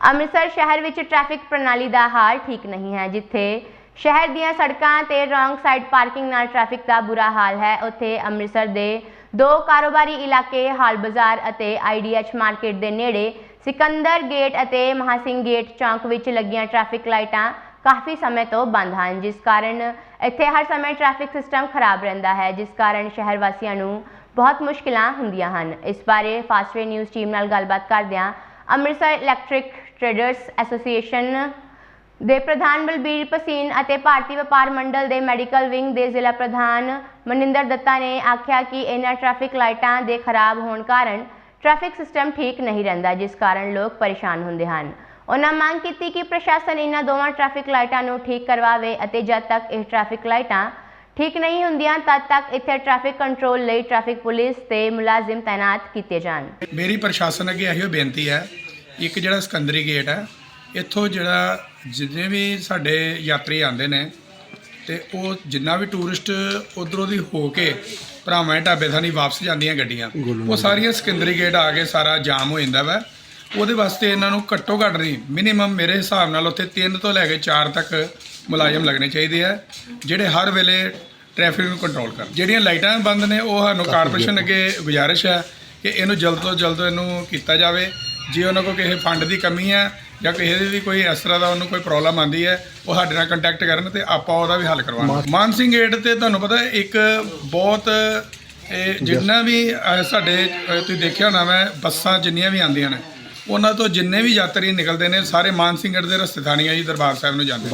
ਅੰਮ੍ਰਿਤਸਰ ਸ਼ਹਿਰ ਵਿੱਚ ਟ੍ਰੈਫਿਕ ਪ੍ਰਣਾਲੀ ਦਾ ਹਾਲ ਠੀਕ ਨਹੀਂ ਹੈ, ਜਿੱਥੇ ਸ਼ਹਿਰ ਦੀਆਂ ਸੜਕਾਂ ਤੇ ਰੋਂਗ ਸਾਈਡ ਪਾਰਕਿੰਗ ਨਾਲ ਟ੍ਰੈਫਿਕ ਦਾ ਬੁਰਾ ਹਾਲ ਹੈ, ਉੱਥੇ ਅੰਮ੍ਰਿਤਸਰ ਦੇ ਦੋ ਕਾਰੋਬਾਰੀ ਇਲਾਕੇ, ਹਾਲ ਬਾਜ਼ਾਰ ਅਤੇ ਆਈਡੀਐਚ ਮਾਰਕੀਟ ਦੇ ਨੇੜੇ ਸਿਕੰਦਰ ਗੇਟ ਅਤੇ ਮਹਾਸਿੰਘ ਗੇਟ ਚੌਂਕ ਵਿੱਚ ਲੱਗੀਆਂ ਟ੍ਰੈਫਿਕ ਲਾਈਟਾਂ ਕਾਫੀ ਸਮੇਂ ਤੋਂ ਬੰਦ ਹਨ, ਜਿਸ ਕਾਰਨ ਇੱਥੇ ਹਰ ਸਮੇਂ ਟ੍ਰੈਫਿਕ ਸਿਸਟਮ ਖਰਾਬ ਰਹਿੰਦਾ ਹੈ, ਜਿਸ ਕਾਰਨ ਸ਼ਹਿਰ ਵਾਸੀਆਂ ਨੂੰ ਬਹੁਤ ਮੁਸ਼ਕਿਲਾਂ ਹੁੰਦੀਆਂ ਹਨ। ਇਸ ਬਾਰੇ ਫਾਸਟਵੇ ਨਿਊਜ਼ ਟੀਮ ਨਾਲ ਗੱਲਬਾਤ ਕਰਦਿਆਂ ਅੰਮ੍ਰਿਤਸਰ ਇਲੈਕਟ੍ਰਿਕ ਟ੍ਰੇਡਰਸ ਐਸੋਸੀਏਸ਼ਨ ਦੇ ਪ੍ਰਧਾਨ ਬਲਬੀਰ ਪਸੀਨ ਅਤੇ ਭਾਰਤੀ ਵਪਾਰ ਮੰਡਲ ਦੇ ਮੈਡੀਕਲ ਵਿੰਗ ਦੇ ਜ਼ਿਲ੍ਹਾ ਪ੍ਰਧਾਨ ਮਨਿੰਦਰ ਦੱਤਾ ਨੇ ਆਖਿਆ ਕਿ ਇਹਨਾਂ ਟ੍ਰੈਫਿਕ ਲਾਈਟਾਂ ਦੇ ਖਰਾਬ ਹੋਣ ਕਾਰਨ ਟ੍ਰੈਫਿਕ ਸਿਸਟਮ ਠੀਕ ਨਹੀਂ ਰਹਿੰਦਾ, ਜਿਸ ਕਾਰਨ ਲੋਕ ਪਰੇਸ਼ਾਨ ਹੁੰਦੇ ਹਨ। ਉਹਨਾਂ ਮੰਗ ਕੀਤੀ ਕਿ ਪ੍ਰਸ਼ਾਸਨ ਇਹਨਾਂ ਦੋਵਾਂ ਟ੍ਰੈਫਿਕ ਲਾਈਟਾਂ ਨੂੰ ਠੀਕ ਕਰਵਾਵੇ ਅਤੇ ਜਦ ਤੱਕ ਇਹ ਟ੍ਰੈਫਿਕ ਲਾਈਟਾਂ ਠੀਕ ਨਹੀਂ ਹੁੰਦੀਆਂ, ਤਦ ਤੱਕ ਇੱਥੇ ਟ੍ਰੈਫਿਕ ਕੰਟਰੋਲ ਲਈ ਟ੍ਰੈਫਿਕ ਪੁਲਿਸ ਤੇ ਮੁਲਾਜ਼ਮ ਤਾਇਨਾਤ ਕੀਤੇ ਜਾਣ। ਮੇਰੀ ਪ੍ਰਸ਼ਾਸਨ ਅੱਗੇ ਇਹੋ ਬੇਨਤੀ ਹੈ ਇੱਕ ਜਿਹੜਾ ਸਿਕੰਦਰੀ ਗੇਟ ਹੈ ਇੱਥੋਂ ਜਿਹੜਾ ਜਿੰਨੇ ਵੀ ਸਾਡੇ ਯਾਤਰੀ ਆਉਂਦੇ ਨੇ ਤੇ ਉਹ ਜਿੰਨਾ ਵੀ ਟੂਰਿਸਟ ਉਧਰੋਂ ਦੀ ਹੋ ਕੇ ਭਰਾਵਾਂ ਦੇ ਢਾਬੇ ਥਾਣੀ ਵਾਪਸ ਜਾਂਦੀਆਂ ਗੱਡੀਆਂ ਉਹ ਸਾਰੀਆਂ ਸਿਕੰਦਰੀ ਗੇਟ ਆ ਕੇ ਸਾਰਾ ਜਾਮ ਹੋ ਜਾਂਦਾ ਵਾ। ਉਹਦੇ ਵਾਸਤੇ ਇਹਨਾਂ ਨੂੰ ਘੱਟੋ ਘੱਟ ਨਹੀਂ ਮਿਨੀਮਮ ਮੇਰੇ ਹਿਸਾਬ ਨਾਲ ਉੱਥੇ 3 ਤੋਂ ਲੈ ਕੇ 4 ਤੱਕ ਮੁਲਾਜ਼ਮ ਲੱਗਣੇ ਚਾਹੀਦੇ ਆ ਜਿਹੜੇ ਹਰ ਵੇਲੇ ਟ੍ਰੈਫਿਕ ਨੂੰ ਕੰਟਰੋਲ ਕਰਨ। ਜਿਹੜੀਆਂ ਲਾਈਟਾਂ ਬੰਦ ਨੇ ਉਹ ਸਾਨੂੰ ਕਾਰਪੋਰੇਸ਼ਨ ਅੱਗੇ ਗੁਜ਼ਾਰਿਸ਼ ਹੈ ਕਿ ਇਹਨੂੰ ਜਲਦ ਤੋਂ ਜਲਦ ਇਹਨੂੰ ਕੀਤਾ ਜਾਵੇ। ਜੇ ਉਹਨਾਂ ਕੋਲ ਕਿਸੇ ਫੰਡ ਦੀ ਕਮੀ ਹੈ ਜਾਂ ਕਿਸੇ ਦੀ ਵੀ ਕੋਈ ਇਸ ਤਰ੍ਹਾਂ ਦਾ ਉਹਨੂੰ ਕੋਈ ਪ੍ਰੋਬਲਮ ਆਂਦੀ ਹੈ ਉਹ ਸਾਡੇ ਨਾਲ ਕੰਟੈਕਟ ਕਰਨ ਤੇ ਆਪਾਂ ਉਹਦਾ ਵੀ ਹੱਲ ਕਰਵਾਉਣਾ। ਮਾਨ ਸਿੰਘ ਗੇਟ ਤੇ ਤੁਹਾਨੂੰ ਪਤਾ ਇੱਕ ਬਹੁਤ ਇਹ ਜਿੰਨਾ ਵੀ ਅਹ, ਸਾਡੇ ਅਹ, ਤੁਸੀਂ ਦੇਖਿਆ ਹੋਣਾ ਮੈਂ ਬੱਸਾਂ ਜਿੰਨੀਆਂ ਵੀ ਆਉਂਦੀਆਂ ਨੇ ਉਹਨਾਂ ਤੋਂ ਜਿੰਨੇ ਵੀ ਯਾਤਰੀ ਨਿਕਲਦੇ ਨੇ ਸਾਰੇ ਮਾਨ ਸਿੰਘ ਗੇਟ ਦੇ ਰਸਤੇ ਥਾਣੀਆਂ ਜੀ ਦਰਬਾਰ ਸਾਹਿਬ ਨੂੰ ਜਾਂਦੇ ਨੇ।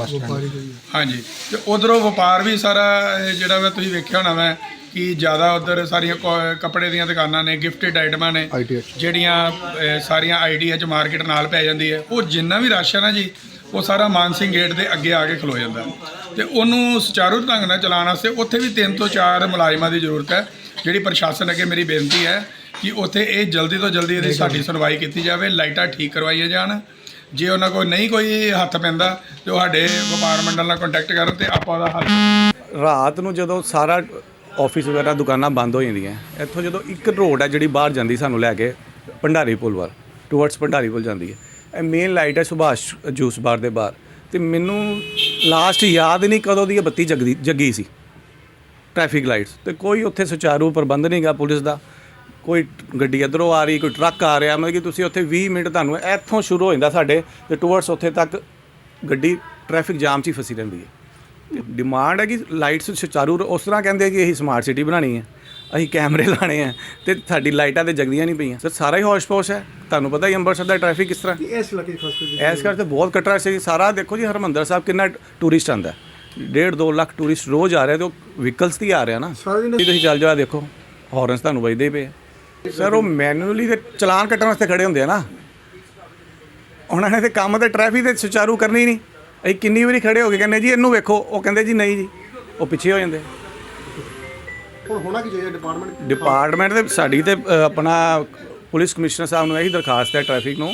ਹਾਂਜੀ ਤੇ ਉਧਰੋਂ ਵਪਾਰ ਵੀ ਸਾਰਾ ਇਹ ਜਿਹੜਾ ਵਾ ਤੁਸੀਂ ਵੇਖਿਆ ਹੋਣਾ ਮੈਂ ਕਿ ਜ਼ਿਆਦਾ ਉਧਰ ਸਾਰੀਆਂ ਕ- ਕੱਪੜੇ ਦੀਆਂ ਦੁਕਾਨਾਂ ਨੇ ਗਿਫਟਡ ਆਈਟਮਾਂ ਨੇ ਜਿਹੜੀਆਂ ਅਹ, ਸਾਰੀਆਂ ਆਈਡੀਆ ਚ ਮਾਰਕੀਟ ਨਾਲ ਪੈ ਜਾਂਦੀ ਹੈ। ਉਹ ਜਿੰਨਾ ਵੀ ਰਾਸ਼ਨ ਹੈ ਜੀ ਉਹ ਸਾਰਾ ਮਾਨ ਸਿੰਘ ਗੇਟ ਦੇ ਅੱਗੇ ਆ ਕੇ ਖਲੋ ਜਾਂਦਾ। ਤੇ ਉਹਨੂੰ ਸੁਚਾਰੂ ਢੰਗ ਨਾਲ ਚਲਾਉਣ ਵਾਸਤੇ ਉੱਥੇ ਵੀ ਤਿੰਨ ਤੋਂ ਚਾਰ ਮੁਲਾਜ਼ਮਾਂ ਦੀ ਜ਼ਰੂਰਤ ਹੈ। ਜਿਹੜੀ ਪ੍ਰਸ਼ਾਸਨ ਅੱਗੇ ਮੇਰੀ ਬੇਨਤੀ ਹੈ ਕਿ ਉੱਥੇ ਇਹ ਜਲਦੀ ਤੋਂ ਜਲਦੀ ਇਹਦੀ ਸਾਡੀ ਸੁਣਵਾਈ ਕੀਤੀ ਜਾਵੇ ਲਾਈਟਾਂ ਠੀਕ ਕਰਵਾਈਆਂ ਜਾਣ। ਜੇ ਉਹਨਾਂ ਕੋਲ ਨਹੀਂ ਕੋਈ ਹੱਥ ਪੈਂਦਾ ਤੇ ਉਹ ਸਾਡੇ ਵਪਾਰ ਮੰਡਲ ਨਾਲ ਕੰਟੈਕਟ ਕਰਨ ਤੇ ਆਪਾਂ ਉਹਦਾ ਹੱਲ ਰਾਤ ਨੂੰ ਜਦੋਂ ਸਾਰਾ ਆਫਿਸ ਵਗੈਰਾ, ਦੁਕਾਨਾਂ ਬੰਦ ਹੋ ਜਾਂਦੀਆਂ। ਇੱਥੋਂ ਜਦੋਂ ਇੱਕ ਰੋਡ ਹੈ ਜਿਹੜੀ ਬਾਹਰ ਜਾਂਦੀ ਸਾਨੂੰ ਲੈ ਕੇ, ਭੰਡਾਰੀ ਪੁਲ ਵੱਲ ਟੁਵਰਡਸ ਭੰਡਾਰੀ ਪੁਲ ਜਾਂਦੀ ਹੈ। ਇਹ ਮੇਨ ਲਾਈਟ ਹੈ ਸੁਭਾਸ਼ ਜੂਸ ਬਾਰ ਦੇ ਬਾਹਰ। ਤੇ ਮੈਨੂੰ ਲਾਸਟ ਯਾਦ ਨਹੀਂ ਕਦੋਂ ਦੀ ਇਹ ਬੱਤੀ ਜਗਦੀ, ਜੱਗੀ ਸੀ। ਟ੍ਰੈਫਿਕ ਲਾਈਟਸ ਤੇ ਕੋਈ ਉੱਥੇ ਸੁਚਾਰੂ ਪ੍ਰਬੰਧ ਨਹੀਂਗਾ ਪੁਲਿਸ ਦਾ। ਕੋਈ ਗੱਡੀ ਇੱਧਰੋਂ ਆ ਰਹੀ, ਕੋਈ ਟਰੱਕ ਆ ਰਿਹਾ, ਮਤਲਬ ਕਿ ਤੁਸੀਂ ਉੱਥੇ 20 ਮਿੰਟ ਤੁਹਾਨੂੰ ਇੱਥੋਂ ਸ਼ੁਰੂ ਹੋ ਜਾਂਦਾ ਸਾਡੇ। ਤੇ ਟੁਵਰਡਸ ਉੱਥੇ ਤੱਕ ਗੱਡੀ ਟ੍ਰੈਫਿਕ ਜਾਮ 'ਚ ਹੀ ਫਸੀ ਰਹਿੰਦੀ ਹੈ। ਡਿਮਾਂਡ ਹੈ ਕਿ ਲਾਈਟਸ ਸੁਚਾਰੂ ਉਸ ਤਰ੍ਹਾਂ ਕਹਿੰਦੇ ਕਿ ਅਸੀਂ ਸਮਾਰਟ ਸਿਟੀ ਬਣਾਣੀ ਹੈ। ਅਸੀਂ ਕੈਮਰੇ ਲਾਣੇ ਆ ਤੇ ਸਾਡੀ ਲਾਈਟਾਂ ਤੇ ਜਗਦੀਆਂ ਨਹੀਂ ਪਈਆਂ। ਸਰ ਸਾਰਾ ਹੀ ਹੋਸ਼-ਪੋਸ਼ ਹੈ। ਤੁਹਾਨੂੰ ਪਤਾ ਹੀ ਅੰਮ੍ਰਿਤਸਰ ਦਾ ਟ੍ਰੈਫਿਕ ਕਿਸ ਤਰ੍ਹਾਂ? ਇਸ ਦੀ ਖਾਸ ਕਰਕੇ। ਕਰਕੇ ਬਹੁਤ ਕਟਰਾ ਸੀ ਸਾਰਾ ਦੇਖੋ ਜੀ ਹਰਮੰਦਰ ਸਾਹਿਬ ਕਿੰਨਾ ਟੂਰਿਸਟ ਆਂਦਾ ਡੇਢ 2 ਲੱਖ ਟੂਰਿਸਟ ਰੋਜ਼ ਆ ਰਿਹਾ ਤੇ ਉਹ ਵਹੀਕਲਸ ਤੇ ਆ ਰਿਹਾ ਨਾ। ਜੀ ਤੁਸੀਂ ਚੱਲ ਜਾਓ ਦੇਖੋ। ਹਾਰਨਸ ਤੁਹਾਨੂੰ ਵੱਜਦੇ ਪਏ। ਸਰ ਉਹ ਮੈਨੂਅਲੀ ਤੇ ਚਲਾਨ ਕੱਟਣ ਵਾਸਤੇ ਖੜੇ ਹੁੰਦੇ ਆ ਨਾ। ਉਹਨਾਂ ਨੇ ਤੇ ਕੰਮ ਤੇ ਟ੍ਰੈਫਿਕ ਤੇ ਸੁਚਾਰੂ ਕਰਨੀ ਨਹੀਂ। ਅਸੀਂ ਕਿੰਨੀ ਵਾਰੀ ਖੜੇ ਹੋ ਕੇ ਕਹਿੰਦੇ ਜੀ ਇਹਨੂੰ ਵੇਖੋ। ਉਹ ਕਹਿੰਦੇ ਜੀ ਨਹੀਂ ਜੀ ਉਹ ਪਿੱਛੇ ਹੋ ਜਾਂਦੇ। ਹੁਣ ਹੋਣਾ ਕੀ ਚਾਹੀਦਾ ਡਿਪਾਰਟਮੈਂਟ ਡਿਪਾਰਟਮੈਂਟ ਦੇ ਸਾਡੀ ਤੇ ਅ, ਆਪਣਾ ਪੁਲਿਸ ਕਮਿਸ਼ਨਰ ਸਾਹਿਬ ਨੂੰ ਇਹੀ ਦਰਖਾਸਤ ਹੈ ਟ੍ਰੈਫਿਕ ਨੂੰ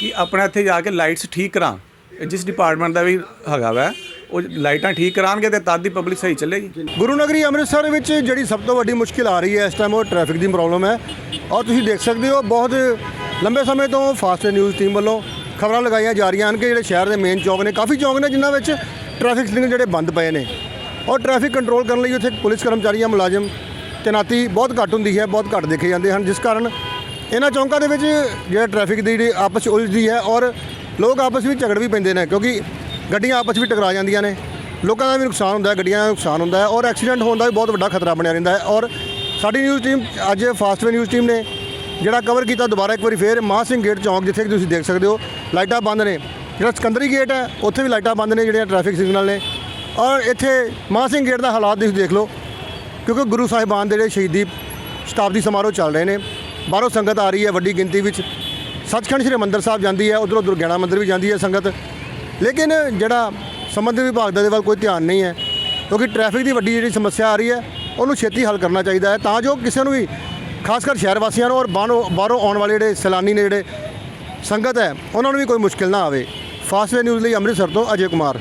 ਕਿ ਆਪਣਾ ਇੱਥੇ ਜਾ ਕੇ ਲਾਈਟਸ ਠੀਕ ਕਰਾਂ ਇਹ ਜਿਸ ਡਿਪਾਰਟਮੈਂਟ ਦਾ ਵੀ ਹੈਗਾ ਵੈ ਉਹ ਲਾਈਟਾਂ ਠੀਕ ਕਰਾਉਣਗੇ ਤੇ ਤਦ ਦੀ ਪਬਲਿਕ ਸਹੀ ਚੱਲੇਗੀ। ਗੁਰੂ ਨਗਰੀ ਅੰਮ੍ਰਿਤਸਰ ਵਿੱਚ ਜਿਹੜੀ ਸਭ ਤੋਂ ਵੱਡੀ ਮੁਸ਼ਕਿਲ ਆ ਰਹੀ ਹੈ ਇਸ ਟਾਈਮ ਉਹ ਟ੍ਰੈਫਿਕ ਦੀ ਪ੍ਰੋਬਲਮ ਹੈ। ਔਰ ਤੁਸੀਂ ਦੇਖ ਸਕਦੇ ਹੋ ਬਹੁਤ ਲੰਬੇ ਸਮੇਂ ਤੋਂ ਫਾਸਟ ਨਿਊਜ਼ ਟੀਮ ਵੱਲੋਂ ਖਬਰਾਂ ਲਗਾਈਆਂ ਜਾ ਰਹੀਆਂ ਹਨ ਕਿ ਜਿਹੜੇ ਸ਼ਹਿਰ ਦੇ ਮੇਨ ਚੌਕ ਨੇ, ਕਾਫੀ ਚੌਕ ਨੇ ਜਿਨ੍ਹਾਂ ਵਿੱਚ ਟ੍ਰੈਫਿਕ ਸਿਗਨਲ ਜਿਹੜੇ ਬੰਦ ਪਏ ਨੇ। ਔਰ ਟ੍ਰੈਫਿਕ ਕੰਟਰੋਲ ਕਰਨ ਲਈ ਉੱਥੇ ਪੁਲਿਸ ਕਰਮਚਾਰੀਆਂ ਮੁਲਾਜ਼ਮ ਤੈਨਾਤੀ ਬਹੁਤ ਘੱਟ ਹੁੰਦੀ ਹੈ, ਬਹੁਤ ਘੱਟ ਦੇਖੇ ਜਾਂਦੇ ਹਨ, ਜਿਸ ਕਾਰਨ ਇਹਨਾਂ ਚੌਂਕਾਂ ਦੇ ਵਿੱਚ ਜਿਹੜਾ ਟ੍ਰੈਫਿਕ ਦੀ ਜਿਹੜੀ ਆਪਸ ਉਲਝਦੀ ਹੈ ਔਰ ਲੋਕ ਆਪਸ ਵਿੱਚ ਝਗੜ ਵੀ ਪੈਂਦੇ ਨੇ, ਕਿਉਂਕਿ ਗੱਡੀਆਂ ਆਪਸ ਵਿੱਚ ਟਕਰਾ ਜਾਂਦੀਆਂ ਨੇ। ਲੋਕਾਂ ਦਾ ਵੀ ਨੁਕਸਾਨ ਹੁੰਦਾ ਹੈ, ਗੱਡੀਆਂ ਦਾ ਨੁਕਸਾਨ ਹੁੰਦਾ ਹੈ ਔਰ ਐਕਸੀਡੈਂਟ ਹੋਣ ਦਾ ਵੀ ਬਹੁਤ ਵੱਡਾ ਖਤਰਾ ਬਣਿਆ ਰਹਿੰਦਾ ਹੈ। ਔਰ ਸਾਡੀ ਨਿਊਜ਼ ਟੀਮ ਅੱਜ ਫਾਸਟਵੇ ਨਿਊਜ਼ ਟੀਮ ਨੇ ਜਿਹੜਾ ਕਵਰ ਕੀਤਾ ਦੁਬਾਰਾ ਇੱਕ ਵਾਰੀ ਫੇਰ ਮਾਹ ਸਿੰਘ ਗੇਟ ਚੌਂਕ, ਜਿੱਥੇ ਕਿ ਤੁਸੀਂ ਦੇਖ ਸਕਦੇ ਹੋ, ਲਾਈਟਾਂ ਬੰਦ ਨੇ। ਜਿਹੜਾ ਸਕੰਦਰੀ ਗੇਟ ਹੈ, ਉੱਥੇ ਵੀ ਲਾਈਟਾਂ ਬੰਦ ਨੇ ਜਿਹੜੀਆਂ ਟ੍ਰੈਫਿਕ ਸਿਗਨਲ ਨੇ। ਔਰ ਇੱਥੇ ਮਾਹ ਸਿੰਘ ਗੇਟ ਦਾ ਹਾਲਾਤ ਤੁਸੀਂ ਦੇਖ ਲਓ, ਕਿਉਂਕਿ ਗੁਰੂ ਸਾਹਿਬਾਨ ਦੇ ਜਿਹੜੇ ਸ਼ਹੀਦੀ ਸ਼ਤਾਬਦੀ ਸਮਾਰੋਹ ਚੱਲ ਰਹੇ ਨੇ। ਬਾਹਰੋਂ ਸੰਗਤ ਆ ਰਹੀ ਹੈ ਵੱਡੀ ਗਿਣਤੀ ਵਿੱਚ। ਸੱਚਖੰਡ ਸ੍ਰੀ ਮੰਦਰ ਸਾਹਿਬ ਜਾਂਦੀ ਹੈ, ਉਧਰੋਂ ਦੁਰਗਿਆਣਾ ਮੰਦਰ ਵੀ ਜਾਂਦੀ ਹੈ ਸੰਗਤ। ਲੇਕਿਨ ਜਿਹੜਾ ਸੰਬੰਧਿਤ ਵਿਭਾਗ ਦਾ ਦੇ ਵੱਲ ਕੋਈ ਧਿਆਨ ਨਹੀਂ ਹੈ, ਕਿਉਂਕਿ ਟ੍ਰੈਫਿਕ ਦੀ ਵੱਡੀ ਜਿਹੜੀ ਸਮੱਸਿਆ ਆ ਰਹੀ ਹੈ, ਉਹਨੂੰ ਛੇਤੀ ਹੱਲ ਕਰਨਾ ਚਾਹੀਦਾ ਹੈ, ਤਾਂ ਜੋ ਕਿਸੇ ਨੂੰ ਵੀ ਖਾਸ ਕਰ ਸ਼ਹਿਰ ਵਾਸੀਆਂ ਨੂੰ ਔਰ ਬਾਹਰੋਂ ਬਾਹਰੋਂ ਆਉਣ ਵਾਲੇ ਜਿਹੜੇ ਸੈਲਾਨੀ ਨੇ ਜਿਹੜੇ ਸੰਗਤ ਹੈ, ਉਹਨਾਂ ਨੂੰ ਵੀ ਕੋਈ ਮੁਸ਼ਕਿਲ ਨਾ ਆਵੇ। ਫਾਸਟਵੇ ਨਿਊਜ਼ ਲਈ ਅੰਮ੍ਰਿਤਸਰ ਤੋਂ ਅਜੇ ਕੁਮਾਰ।